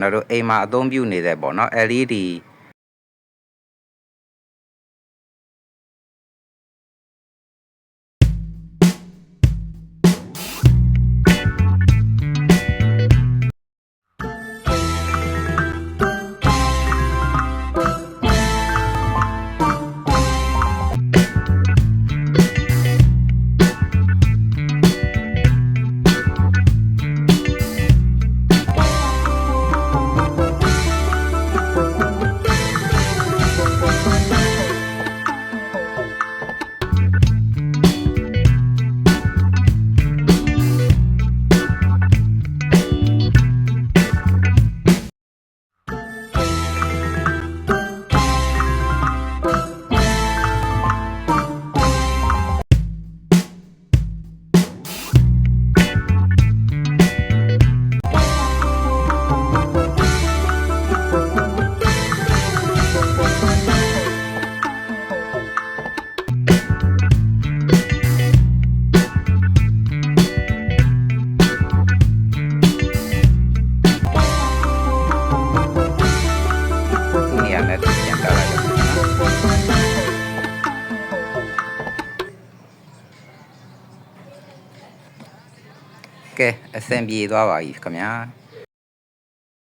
ကျွန်တော်တို့အိမ်မှာအသုံးပြုနေတဲ့ပေါ့နော် LED ကဲအဆင်ပြေသွားပါပြီခင်ဗျာ